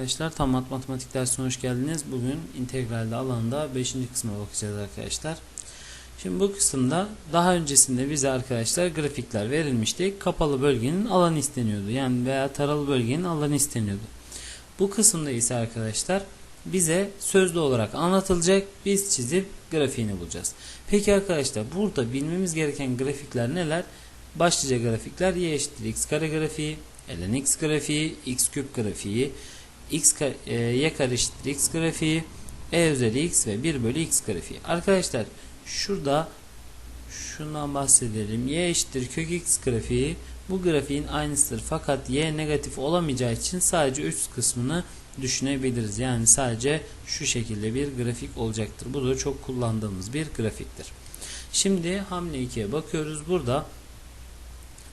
Arkadaşlar tam mat matematik dersine hoş geldiniz. Bugün integralde alanda 5. kısma bakacağız arkadaşlar. Şimdi bu kısımda daha öncesinde bize arkadaşlar grafikler verilmişti. Kapalı bölgenin alanı isteniyordu. Yani veya taralı bölgenin alanı isteniyordu. Bu kısımda ise arkadaşlar bize sözlü olarak anlatılacak. Biz çizip grafiğini bulacağız. Peki arkadaşlar burada bilmemiz gereken grafikler neler? Başlıca grafikler y eşittir x kare grafiği, ln x grafiği, x küp grafiği, x e, y kare eşittir x grafiği, e üzeri x ve 1 bölü x grafiği. Arkadaşlar şurada şundan bahsedelim. y eşittir kök x grafiği bu grafiğin aynısıdır. Fakat y negatif olamayacağı için sadece üst kısmını düşünebiliriz. Yani sadece şu şekilde bir grafik olacaktır. Bu da çok kullandığımız bir grafiktir. Şimdi hamle 2'ye bakıyoruz. Burada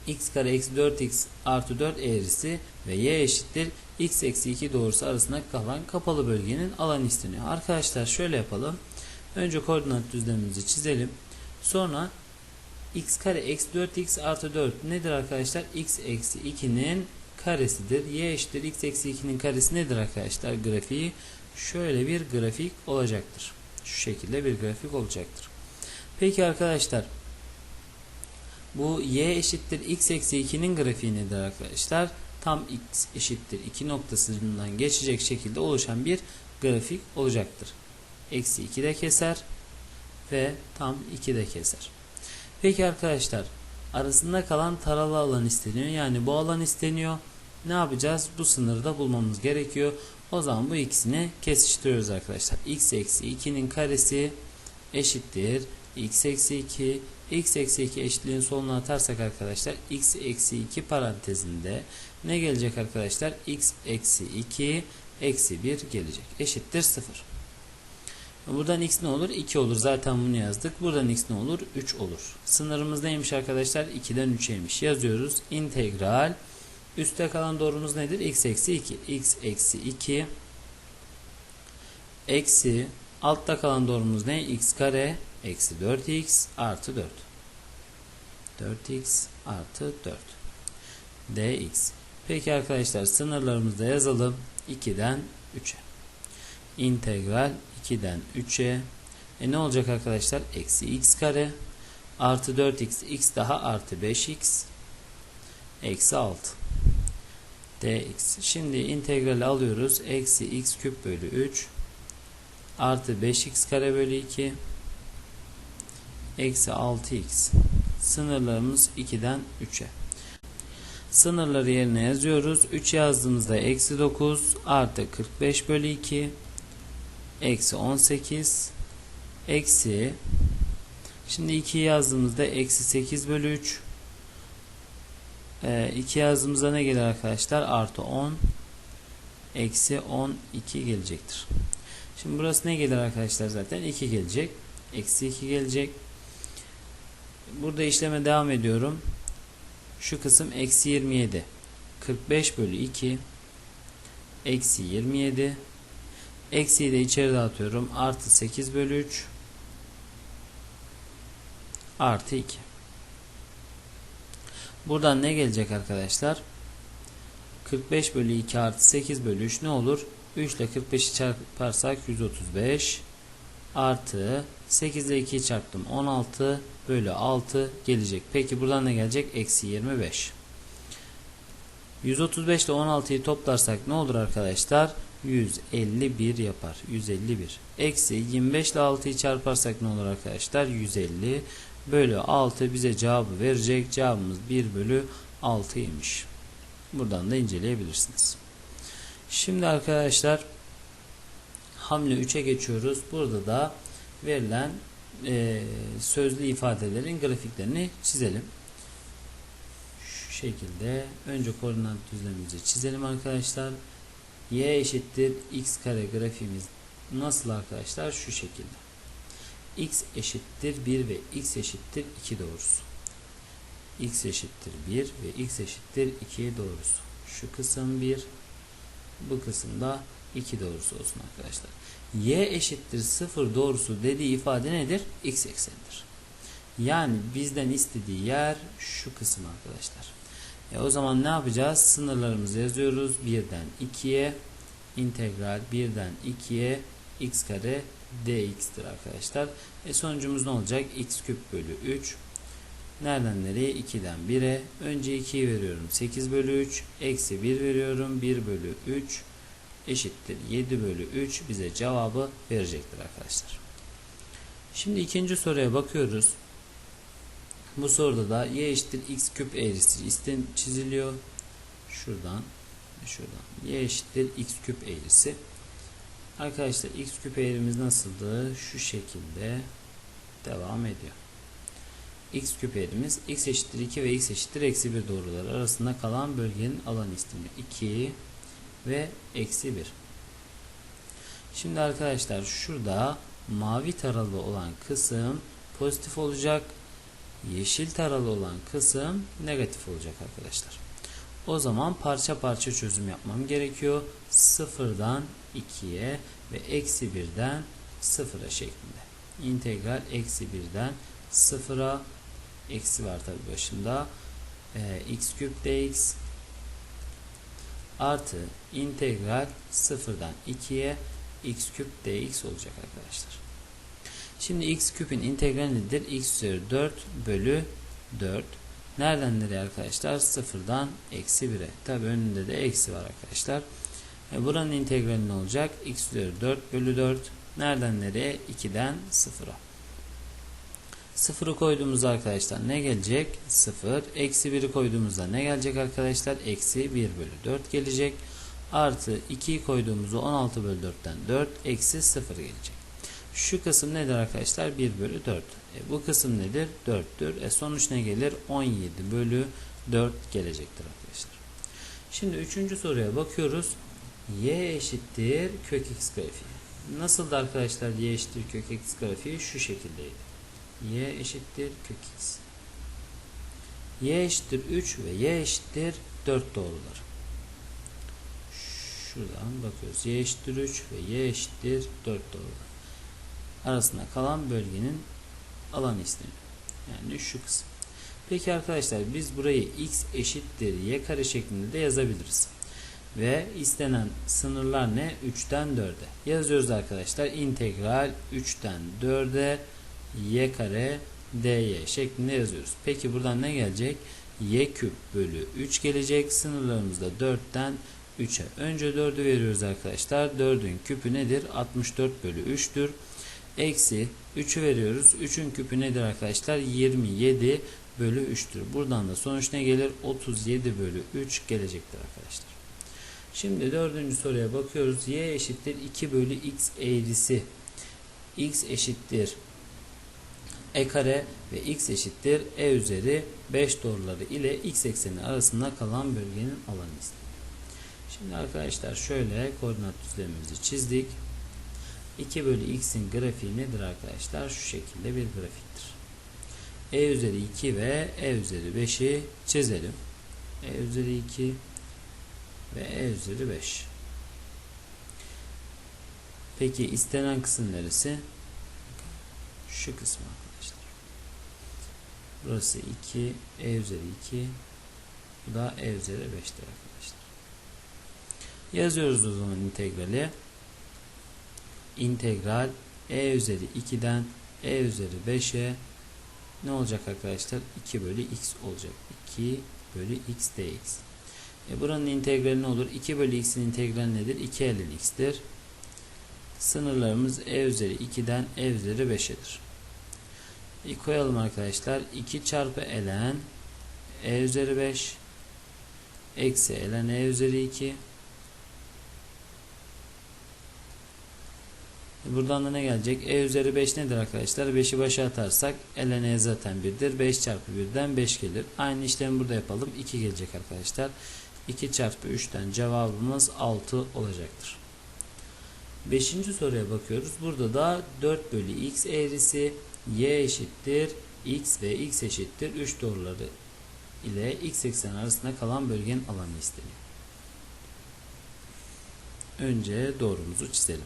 x kare eksi 4x artı 4 eğrisi ve y eşittir x eksi 2 doğrusu arasında kalan kapalı bölgenin alanı isteniyor. Arkadaşlar şöyle yapalım. Önce koordinat düzlemimizi çizelim. Sonra x kare eksi 4x artı 4 nedir arkadaşlar? x eksi 2'nin karesidir. y eşittir x eksi 2'nin karesi nedir arkadaşlar? Grafiği şöyle bir grafik olacaktır. Şu şekilde bir grafik olacaktır. Peki arkadaşlar bu y eşittir x eksi 2'nin grafiği nedir arkadaşlar? Tam x eşittir 2 noktasından geçecek şekilde oluşan bir grafik olacaktır. Eksi 2 de keser ve tam 2 de keser. Peki arkadaşlar arasında kalan taralı alan isteniyor. Yani bu alan isteniyor. Ne yapacağız? Bu sınırda bulmamız gerekiyor. O zaman bu ikisini kesiştiriyoruz arkadaşlar. x eksi 2'nin karesi eşittir. x eksi 2 x eksi 2 eşitliğin soluna atarsak arkadaşlar x eksi 2 parantezinde ne gelecek arkadaşlar? x eksi 2 eksi 1 gelecek. Eşittir 0. Buradan x ne olur? 2 olur. Zaten bunu yazdık. Buradan x ne olur? 3 olur. Sınırımız neymiş arkadaşlar? 2'den 3'eymiş. Yazıyoruz. İntegral. Üste kalan doğrumuz nedir? x eksi 2. x eksi 2 eksi altta kalan doğrumuz ne? x kare eksi 4x artı 4. 4x artı 4. dx. Peki arkadaşlar sınırlarımızı da yazalım. 2'den 3'e. İntegral 2'den 3'e. E ne olacak arkadaşlar? Eksi x kare artı 4x x daha artı 5x eksi 6 dx. Şimdi integrali alıyoruz. Eksi x küp bölü 3 artı 5x kare bölü 2 eksi 6x. Sınırlarımız 2'den 3'e. Sınırları yerine yazıyoruz. 3 yazdığımızda eksi 9 artı 45 bölü 2 eksi 18 eksi şimdi 2 yazdığımızda eksi 8 bölü 3 e, 2 yazdığımızda ne gelir arkadaşlar? Artı 10 eksi 12 gelecektir. Şimdi burası ne gelir arkadaşlar zaten? 2 gelecek. Eksi 2 gelecek. Burada işleme devam ediyorum. Şu kısım eksi 27. 45 bölü 2 eksi 27 eksiyi de içeri dağıtıyorum. Artı 8 bölü 3 artı 2 Buradan ne gelecek arkadaşlar? 45 bölü 2 artı 8 bölü 3 ne olur? 3 ile 45'i çarparsak 135 artı 8 ile 2'yi çarptım 16 bölü 6 gelecek. Peki buradan ne gelecek? Eksi 25. 135 ile 16'yı toplarsak ne olur arkadaşlar? 151 yapar. 151. Eksi 25 ile 6'yı çarparsak ne olur arkadaşlar? 150 bölü 6 bize cevabı verecek. Cevabımız 1 bölü 6'ymış. Buradan da inceleyebilirsiniz. Şimdi arkadaşlar hamle 3'e geçiyoruz. Burada da verilen e, sözlü ifadelerin grafiklerini çizelim. Şu şekilde önce koordinat düzlemimizi çizelim arkadaşlar. Y eşittir x kare grafiğimiz nasıl arkadaşlar? Şu şekilde. x eşittir 1 ve x eşittir 2 doğrusu. x eşittir 1 ve x eşittir 2 doğrusu. Şu kısım 1 bu kısımda 2 doğrusu olsun arkadaşlar. Y eşittir 0 doğrusu dediği ifade nedir? X eksenidir. Yani bizden istediği yer şu kısım arkadaşlar. E o zaman ne yapacağız? Sınırlarımızı yazıyoruz. 1'den 2'ye integral 1'den 2'ye x kare dx'tir arkadaşlar. E sonucumuz ne olacak? x küp bölü 3 Nereden nereye? 2'den 1'e. Önce 2'yi veriyorum. 8 bölü 3. Eksi 1 veriyorum. 1 bölü 3 eşittir. 7 bölü 3 bize cevabı verecektir arkadaşlar. Şimdi ikinci soruya bakıyoruz. Bu soruda da y eşittir x küp eğrisi isten çiziliyor. Şuradan şuradan y eşittir x küp eğrisi. Arkadaşlar x küp eğrimiz nasıldı? Şu şekilde devam ediyor. X küp eğrimiz x eşittir 2 ve x eşittir eksi 1 doğruları arasında kalan bölgenin alanı isteniyor. 2 ve eksi 1. Şimdi arkadaşlar şurada mavi taralı olan kısım pozitif olacak. Yeşil taralı olan kısım negatif olacak arkadaşlar. O zaman parça parça çözüm yapmam gerekiyor. Sıfırdan 2'ye ve eksi 1'den 0'a şeklinde. İntegral eksi 1'den 0'a eksi var tabi başında. Ee, x küp dx artı integral 0'dan 2'ye x küp dx olacak arkadaşlar. Şimdi x küpün integrali nedir? x üzeri 4 bölü 4. Nereden nereye arkadaşlar? 0'dan eksi 1'e. Tabi önünde de eksi var arkadaşlar. E buranın integrali ne olacak? x üzeri 4 bölü 4. Nereden nereye? 2'den 0'a. 0'ı koyduğumuzda arkadaşlar ne gelecek? 0. Eksi 1'i koyduğumuzda ne gelecek arkadaşlar? Eksi 1 bölü 4 gelecek. Artı 2'yi koyduğumuzda 16 bölü 4'ten 4. Eksi 0 gelecek. Şu kısım nedir arkadaşlar? 1 bölü 4. E, bu kısım nedir? 4'tür. E, sonuç ne gelir? 17 bölü 4 gelecektir arkadaşlar. Şimdi üçüncü soruya bakıyoruz. Y eşittir kök x grafiği. Nasıldı arkadaşlar y eşittir kök x grafiği? Şu şekildeydi. Y eşittir kök x. Y eşittir 3 ve y eşittir 4 doğrular. Şuradan bakıyoruz. Y eşittir 3 ve y eşittir 4 doğrular arasında kalan bölgenin alanı isteniyor. Yani şu kısım. Peki arkadaşlar biz burayı x eşittir y kare şeklinde de yazabiliriz. Ve istenen sınırlar ne? 3'ten 4'e. Yazıyoruz arkadaşlar. İntegral 3'ten 4'e y kare dy şeklinde yazıyoruz. Peki buradan ne gelecek? y küp bölü 3 gelecek. Sınırlarımız da 4'ten 3'e. Önce 4'ü veriyoruz arkadaşlar. 4'ün küpü nedir? 64 bölü 3'tür. Eksi 3'ü veriyoruz. 3'ün küpü nedir arkadaşlar? 27 bölü 3'tür. Buradan da sonuç ne gelir? 37 bölü 3 gelecektir arkadaşlar. Şimdi dördüncü soruya bakıyoruz. Y eşittir 2 bölü x eğrisi. x eşittir e kare ve x eşittir e üzeri 5 doğruları ile x ekseni arasında kalan bölgenin alanı isteniyor. Şimdi arkadaşlar şöyle koordinat düzlemimizi çizdik. 2 bölü x'in grafiği nedir arkadaşlar? Şu şekilde bir grafiktir. e üzeri 2 ve e üzeri 5'i çizelim. e üzeri 2 ve e üzeri 5. Peki istenen kısım neresi? Şu kısmı. Burası 2, e üzeri 2, bu da e üzeri 5'tir arkadaşlar. Yazıyoruz o zaman integrali integral e üzeri 2'den e üzeri 5'e ne olacak arkadaşlar? 2 bölü x olacak. 2 bölü x dx. E buranın integrali ne olur? 2 bölü x'in integrali nedir? 2 ln x'tir. Sınırlarımız e üzeri 2'den e üzeri 5'edir. E koyalım arkadaşlar. 2 çarpı ln e üzeri 5 eksi ln e üzeri 2 Buradan da ne gelecek? E üzeri 5 nedir arkadaşlar? 5'i başa atarsak ln e zaten 1'dir. 5 çarpı 1'den 5 gelir. Aynı işlemi burada yapalım. 2 gelecek arkadaşlar. 2 çarpı 3'ten cevabımız 6 olacaktır. 5. soruya bakıyoruz. Burada da 4 bölü x eğrisi y eşittir x ve x eşittir 3 doğruları ile x eksen arasında kalan bölgenin alanı isteniyor. Önce doğrumuzu çizelim.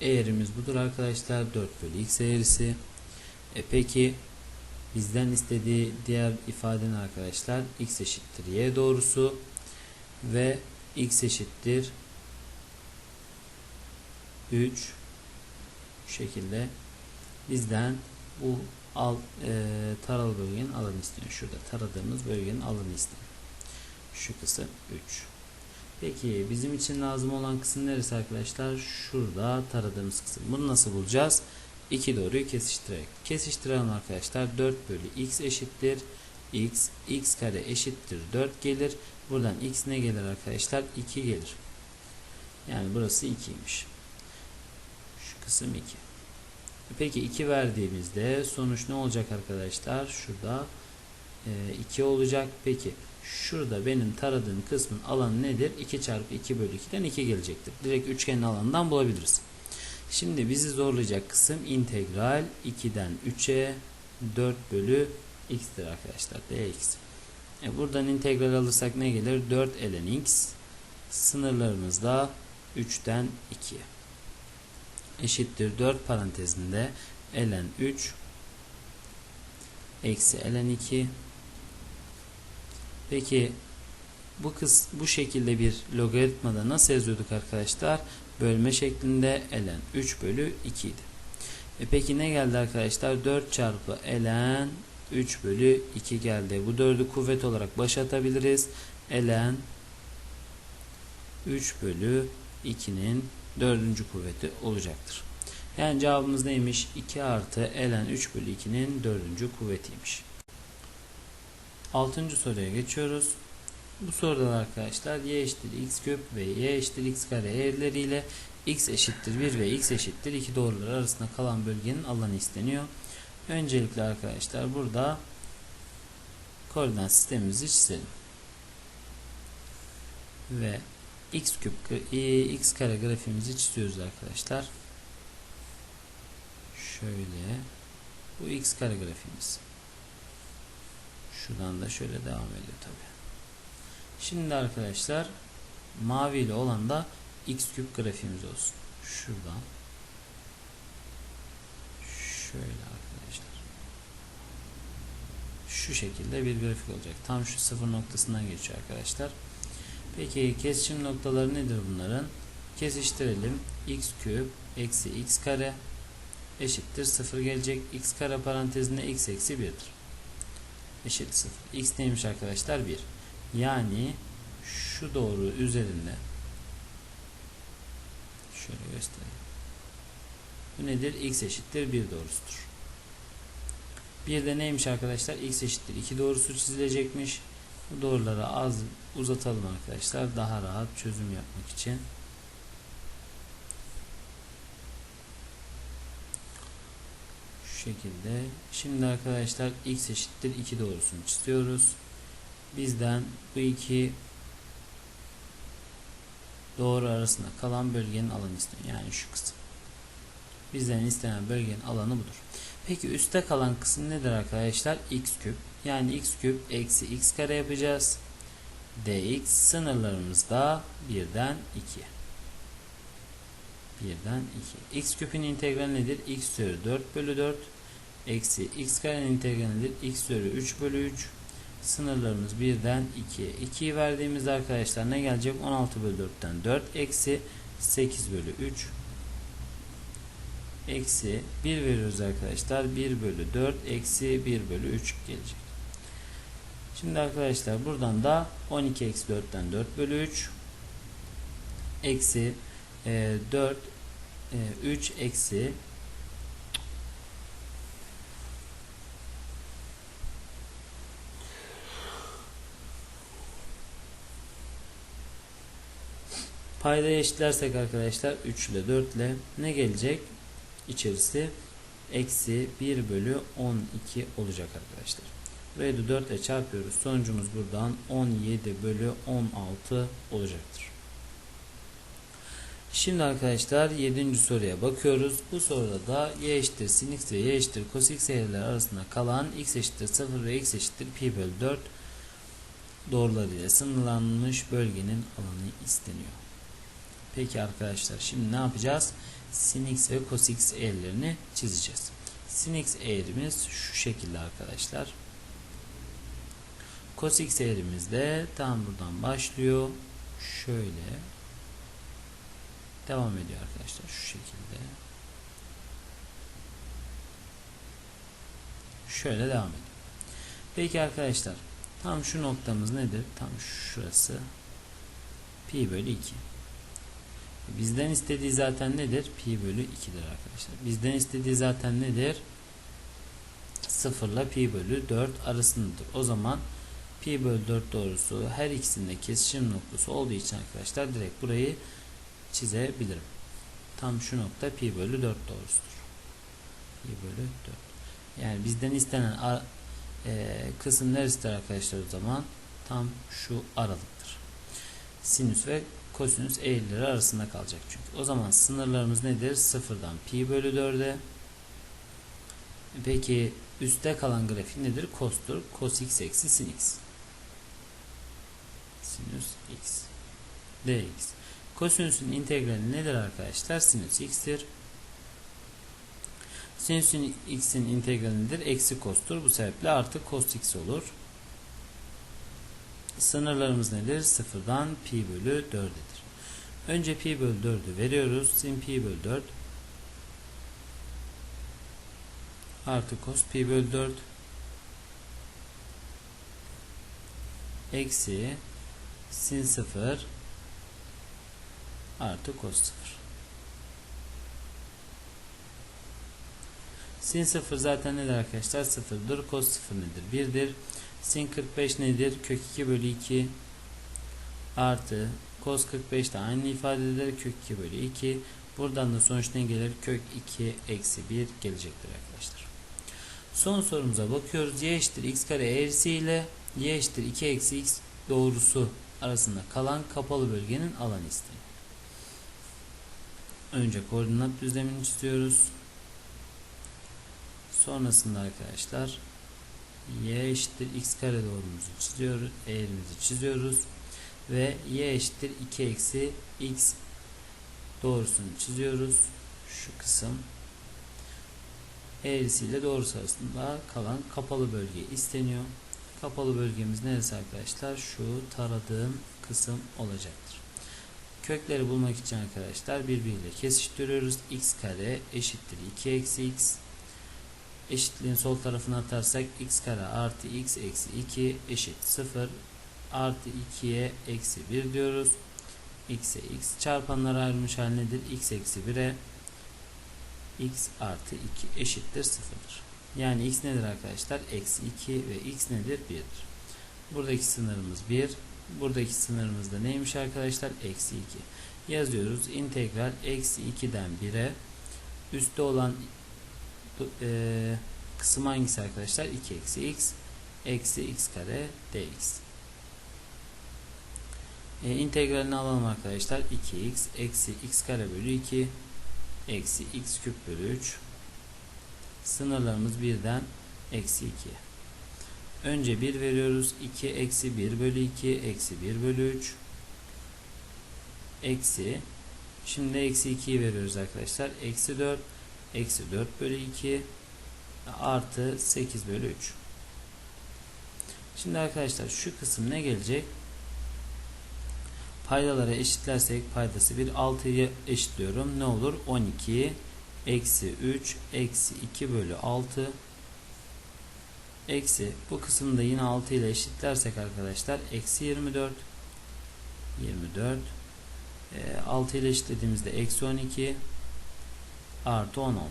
Eğrimiz budur arkadaşlar. 4 bölü x eğrisi. E peki bizden istediği diğer ifadenin arkadaşlar x eşittir y doğrusu ve x eşittir 3 şekilde bizden bu al, e, taralı bölgenin alanı isteniyor. Şurada taradığımız bölgenin alanı isteniyor. Şu kısım 3. Peki bizim için lazım olan kısım neresi arkadaşlar? Şurada taradığımız kısım. Bunu nasıl bulacağız? İki doğruyu kesiştirerek. Kesiştirelim arkadaşlar. 4 bölü x eşittir. x, x kare eşittir 4 gelir. Buradan x ne gelir arkadaşlar? 2 gelir. Yani burası 2'ymiş. Kısım 2. Peki 2 verdiğimizde sonuç ne olacak arkadaşlar? Şurada 2 olacak. Peki şurada benim taradığım kısmın alanı nedir? 2 çarpı 2 bölü 2'den 2 gelecektir. Direkt üçgenin alanından bulabiliriz. Şimdi bizi zorlayacak kısım integral 2'den 3'e 4 bölü x'tir arkadaşlar. dx. E buradan integral alırsak ne gelir? 4 ln x. Sınırlarımız da 3'ten 2'ye. Eşittir 4 parantezinde ln 3 eksi ln 2 Peki bu kız bu şekilde bir logaritmada nasıl yazıyorduk arkadaşlar? Bölme şeklinde ln 3 bölü 2 idi. E peki ne geldi arkadaşlar? 4 çarpı ln 3 bölü 2 geldi. Bu 4'ü kuvvet olarak başa atabiliriz. ln 3 bölü 2'nin dördüncü kuvveti olacaktır. Yani cevabımız neymiş? 2 artı ln 3 bölü 2'nin dördüncü kuvvetiymiş. Altıncı soruya geçiyoruz. Bu soruda arkadaşlar y eşittir x küp ve y eşittir x kare eğrileriyle x eşittir 1 ve x eşittir 2 doğrular arasında kalan bölgenin alanı isteniyor. Öncelikle arkadaşlar burada koordinat sistemimizi çizelim. Ve x küp x kare grafiğimizi çiziyoruz arkadaşlar. Şöyle bu x kare grafiğimiz. Şuradan da şöyle devam ediyor tabi. Şimdi arkadaşlar mavi ile olan da x küp grafiğimiz olsun. Şuradan şöyle arkadaşlar şu şekilde bir grafik olacak. Tam şu sıfır noktasından geçiyor arkadaşlar. Peki kesişim noktaları nedir bunların? Kesiştirelim. x küp eksi x kare eşittir 0 gelecek. x kare parantezinde x eksi 1'dir eşit 0. X neymiş arkadaşlar? 1. Yani şu doğru üzerinde şöyle göstereyim. Bu nedir? X eşittir 1 doğrusudur. Bir de neymiş arkadaşlar? X eşittir 2 doğrusu çizilecekmiş. Doğruları az uzatalım arkadaşlar. Daha rahat çözüm yapmak için. şekilde. Şimdi arkadaşlar x eşittir 2 doğrusunu çiziyoruz. Bizden bu iki doğru arasında kalan bölgenin alanı isteniyor. Yani şu kısım. Bizden istenen bölgenin alanı budur. Peki üstte kalan kısım nedir arkadaşlar? x küp. Yani x küp eksi x kare yapacağız. dx sınırlarımız da 1'den 2. 1'den 2. x küpün integrali nedir? x üzeri 4 bölü 4 eksi x karenin integralidir. x üzeri 3 bölü 3 sınırlarımız 1'den 2'ye 2'yi verdiğimizde arkadaşlar ne gelecek 16 bölü 4'ten 4 eksi 8 bölü 3 eksi 1 veriyoruz arkadaşlar 1 bölü 4 eksi 1 bölü 3 gelecek şimdi arkadaşlar buradan da 12 eksi 4'ten 4 bölü 3 eksi e, 4 e, 3 eksi Paydayı eşitlersek arkadaşlar 3 ile 4 ile ne gelecek? İçerisi eksi 1 bölü 12 olacak arkadaşlar. Burayı da 4 ile çarpıyoruz. Sonucumuz buradan 17 bölü 16 olacaktır. Şimdi arkadaşlar 7. soruya bakıyoruz. Bu soruda da y eşittir sin x ve y eşittir cos x eğriler arasında kalan x eşittir 0 ve x eşittir pi bölü 4 doğrularıyla sınırlanmış bölgenin alanı isteniyor. Peki arkadaşlar şimdi ne yapacağız? Sin x ve cos x eğrilerini çizeceğiz. Sin x eğrimiz şu şekilde arkadaşlar. Cos x eğrimiz de tam buradan başlıyor. şöyle devam ediyor arkadaşlar şu şekilde. Şöyle devam ediyor. Peki arkadaşlar tam şu noktamız nedir? Tam şurası pi bölü 2. Bizden istediği zaten nedir? Pi bölü 2'dir arkadaşlar. Bizden istediği zaten nedir? 0 ile pi bölü 4 arasındadır. O zaman pi bölü 4 doğrusu her ikisinde kesişim noktası olduğu için arkadaşlar direkt burayı çizebilirim. Tam şu nokta pi bölü 4 doğrusudur. Pi bölü 4. Yani bizden istenen e, kısım neresidir arkadaşlar o zaman? Tam şu aralıktır. Sinüs ve kosinüs eğrileri arasında kalacak çünkü. O zaman sınırlarımız nedir? Sıfırdan pi bölü 4'e. Peki üstte kalan grafik nedir? Kostur. Cos x eksi sin x. Sinüs x. dx. Kosinüsün integrali nedir arkadaşlar? Sinüs x'tir. Sinüsün x'in integrali nedir? Eksi kostur. Bu sebeple artı cos x olur. Sınırlarımız nedir? Sıfırdan pi bölü 4'edir. Önce pi bölü 4'ü veriyoruz. Sin pi bölü 4 artı cos pi bölü 4 eksi sin 0 artı cos 0 sin 0 zaten nedir arkadaşlar? 0'dır cos 0 nedir? 1'dir sin 45 nedir? kök 2 bölü 2 artı cos 45 de aynı ifade eder. kök 2 bölü 2 buradan da sonuç ne gelir? kök 2 eksi 1 gelecektir arkadaşlar. Son sorumuza bakıyoruz. y eşittir x kare eğrisi ile y eşittir 2 eksi x doğrusu arasında kalan kapalı bölgenin alanı isteniyor önce koordinat düzlemini çiziyoruz sonrasında arkadaşlar y eşittir x kare doğrumuzu çiziyoruz eğrimizi çiziyoruz ve y eşittir 2 eksi x doğrusunu çiziyoruz. Şu kısım eğrisiyle doğrusu arasında kalan kapalı bölge isteniyor. Kapalı bölgemiz neresi arkadaşlar? Şu taradığım kısım olacaktır. Kökleri bulmak için arkadaşlar birbiriyle kesiştiriyoruz. x kare eşittir 2 eksi x. Eşitliğin sol tarafına atarsak x kare artı x eksi 2 eşit 0 artı 2'ye eksi 1 diyoruz. x'e x çarpanlara ayrılmış hal nedir? x eksi 1'e x artı 2 eşittir 0'dır. Yani x nedir arkadaşlar? Eksi 2 ve x nedir? 1'dir. Buradaki sınırımız 1. Buradaki sınırımız da neymiş arkadaşlar? Eksi 2. Yazıyoruz. İntegral eksi 2'den 1'e üstte olan e, kısım hangisi arkadaşlar? 2 eksi x eksi x kare dx. E, integralini alalım arkadaşlar. 2x eksi x kare bölü 2 eksi x küp bölü 3 sınırlarımız 1'den eksi 2 önce 1 veriyoruz. 2 eksi 1 bölü 2 eksi 1 bölü 3 eksi. Şimdi eksi 2'yi veriyoruz arkadaşlar. Eksi 4 eksi 4 bölü 2 artı 8 bölü 3 şimdi arkadaşlar şu kısım ne gelecek? Paydaları eşitlersek paydası 1 6'yı eşitliyorum. Ne olur? 12 eksi 3 eksi 2 bölü 6 eksi bu kısımda yine 6 ile eşitlersek arkadaşlar eksi 24 24 e, 6 ile eşitlediğimizde eksi 12 artı 16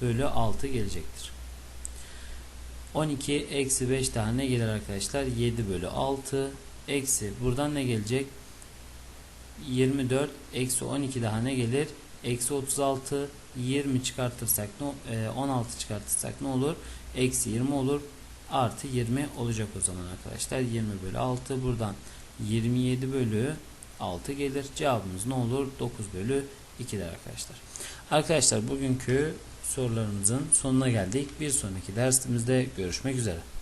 bölü 6 gelecektir. 12 eksi 5 tane gelir arkadaşlar. 7 bölü 6 eksi buradan ne gelecek? 24 eksi 12 daha ne gelir eksi 36 20 çıkartırsak ne 16 çıkartırsak ne olur? Eksi 20 olur. Artı 20 olacak o zaman arkadaşlar. 20 bölü 6 buradan 27 bölü 6 gelir. Cevabımız ne olur? 9 bölü 2'dir arkadaşlar. Arkadaşlar bugünkü sorularımızın sonuna geldik. Bir sonraki dersimizde görüşmek üzere